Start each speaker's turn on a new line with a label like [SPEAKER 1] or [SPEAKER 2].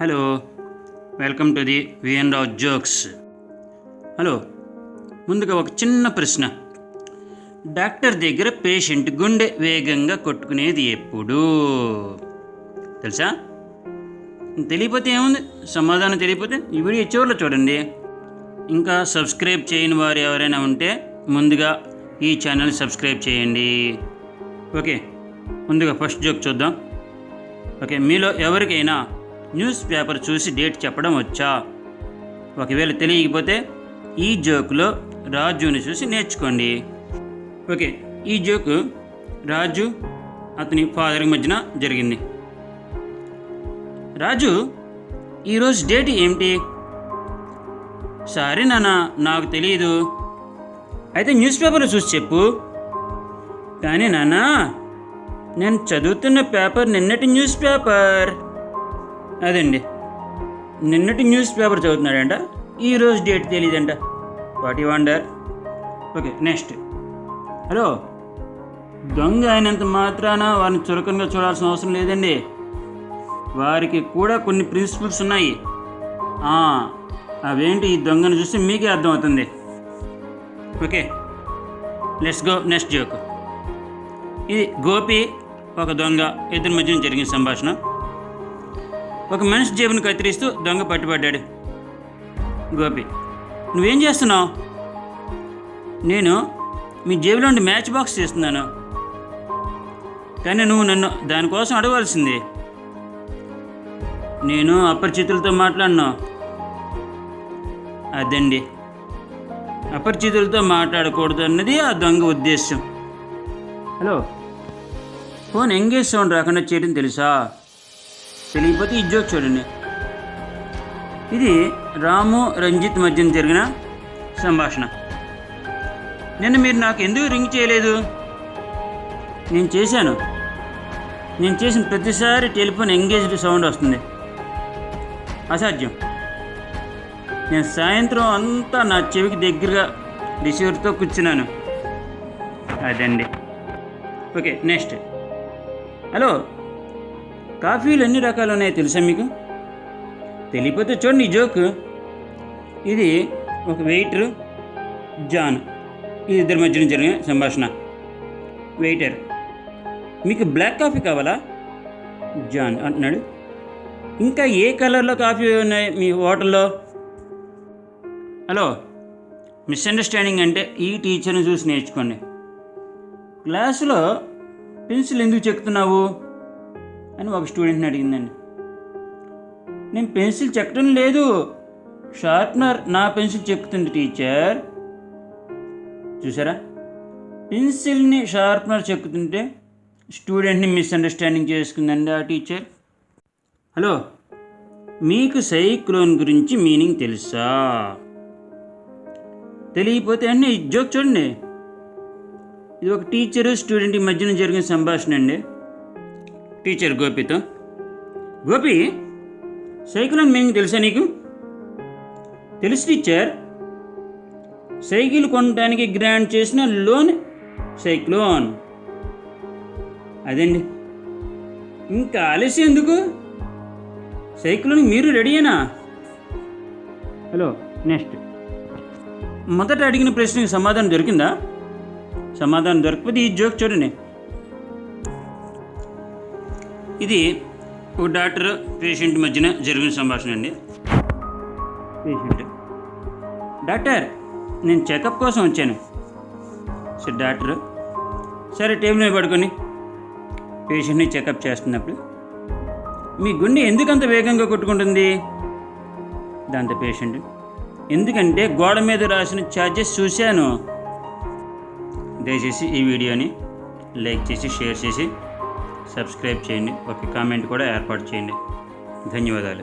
[SPEAKER 1] Hello welcome to the VN Rao jokes hello ముందుగా ఒక చిన్న ప్రశ్న. డాక్టర్ దగ్గర పేషెంట్ గుండె వేగంగా కొట్టుకునేది ఎప్పుడు? తెలుసా? తెలియపోతే ఏముంది? సమాధానం తెలియపోతే ఈ వీడియో చివరిలో చూడండి. ఇంకా సబ్స్క్రైబ్ చేయని వారు ఎవరైనా ఉంటే ముందుగా ఈ ఛానల్ సబ్స్క్రైబ్ చేయండి. ఓకే ముందుగా ఫస్ట్ జోక్ చూద్దాం. ఓకే మీలో ఎవరికైనా న్యూస్ పేపర్ చూసి డేట్ చెప్పడం వచ్చా? ఒకవేళ తెలియకపోతే ఈ జోక్లో రాజుని చూసి నేర్చుకోండి. ఓకే ఈ జోక్ రాజు అతని ఫాదర్ మధ్యన జరిగింది. రాజు ఈరోజు డేట్ ఏమిటి? సారీ నాన్న నాకు తెలియదు అయితే న్యూస్ పేపర్లో చూసి చెప్పు. కానీ నాన్న నేను చదువుతున్న పేపర్ నిన్నటి న్యూస్ పేపర్. అదండి. నిన్నటి న్యూస్ పేపర్ చదువుతున్నాడంట. ఈరోజు date తెలియదంట what you wonder? Okay next. Hello. దొంగ అయినంత మాత్రాన వారిని చురకంగా చూడాల్సిన అవసరం లేదండి. వారికి కూడా కొన్ని ప్రిన్సిపల్స్ ఉన్నాయి. అవేంటి ఈ దొంగను చూస్తే మీకే అర్థమవుతుంది. Okay. Let's go next joke ఇది గోపి ఒక దొంగ ఇద్దరి మధ్యన జరిగిన సంభాషణ. ఒక మనిషి జేబును కత్తిరిస్తూ దొంగ పట్టుబడ్డాడు. గోపి నువ్వేం చేస్తున్నావు? నేను మీ జేబులో ఉండి మ్యాచ్ బాక్స్ చేస్తున్నాను. కానీ నువ్వు నన్ను దానికోసం అడగవలసింది. నేను అపరిచితులతో మాట్లాడినా. అదండి. అపరిచితులతో మాట్లాడకూడదు అన్నది ఆ దొంగ ఉద్దేశం హలో. ఫోన్ ఎంగేజ్ సౌండ్ రాకుండా చేయడం తెలుసా? తెలియకపోతే ఈ చూడండి. ఇది రాము రంజిత్ మధ్యన జరిగిన సంభాషణ. నిన్న మీరు నాకు ఎందుకు రింగ్ చేయలేదు? నేను చేశాను. నేను చేసిన ప్రతిసారి టెలిఫోన్ ఎంగేజ్డ్ సౌండ్ వస్తుంది. అసాధ్యం. నేను సాయంత్రం అంతా నా చెవికి దగ్గరగా రిసీవర్తో కూర్చున్నాను. అదండి. Okay next. హలో. కాఫీలు ఎన్ని రకాలు ఉన్నాయో తెలుసా మీకు? తెలియపోతే చూడండి ఈ జోక్. ఇది ఒక వెయిటర్ జాన్. ఇది ఇద్దరి మధ్యన జరిగిన సంభాషణ. వెయిటర్. మీకు బ్లాక్ కాఫీ కావాలా? జాన్ అంటున్నాడు. ఇంకా ఏ కలర్లో కాఫీ ఉన్నాయి మీ హోటల్లో? హలో. మిస్అండర్స్టాండింగ్ అంటే ఈ టీచర్ని చూసి నేర్చుకోండి. క్లాసులో పెన్సిల్ ఎందుకు చెక్తున్నావు? అని ఒక స్టూడెంట్ని అడిగిందండి. నేను పెన్సిల్ చెక్కడం లేదు. షార్ప్నర్ నా పెన్సిల్ చెక్కుతుంది టీచర్. చూసారా? పెన్సిల్ని షార్ప్నర్ చెక్కుతుంటే స్టూడెంట్ని మిస్అండర్స్టాండింగ్ చేసుకుందండి ఆ టీచర్. హలో మీకు సైక్లోన్ గురించి మీనింగ్ తెలుసా? తెలియకపోతే అన్నీ జోక్ చూడండి. ఇది ఒక టీచరు స్టూడెంట్ మధ్యన జరిగిన సంభాషణ అండి. టీచర్ గోపితో. గోపి సైక్లోన్ మీనింగ్ తెలుసా నీకు? తెలుసు టీచర్. సైకిల్ కొనడానికి గ్రాంట్ చేసిన లోన్ సైక్లోన్. అదండి ఇంకా ఆలస్యం ఎందుకు? సైక్లోన్ మీరు రెడీయేనా హలో నెక్స్ట్. మొదట అడిగిన ప్రశ్నకి సమాధానం దొరికిందా? సమాధానం దొరకకపోతే ఈ జోక్ చూడండి. ఇది ఒక డాక్టర్ పేషెంట్ మధ్యన జరిగిన సంభాషణ అండి. పేషెంట్. డాక్టర్ నేను చెకప్ కోసం వచ్చాను. సరే డాక్టర్. సరే టేబుల్ మీద పడుకొని పేషెంట్ని చెకప్ చేస్తున్నప్పుడు మీ గుండె ఎందుకంత వేగంగా కొట్టుకుంటుంది? దాంతో పేషెంట్ ఎందుకంటే గోడ మీద రాసిన ఛార్జెస్ చూశాను. దయచేసి ఈ వీడియోని లైక్ చేసి షేర్ చేసి సబ్స్క్రైబ్ చేయండి. ఒక కామెంట్ కూడా ఏర్పాటు చేయండి. ధన్యవాదాలు.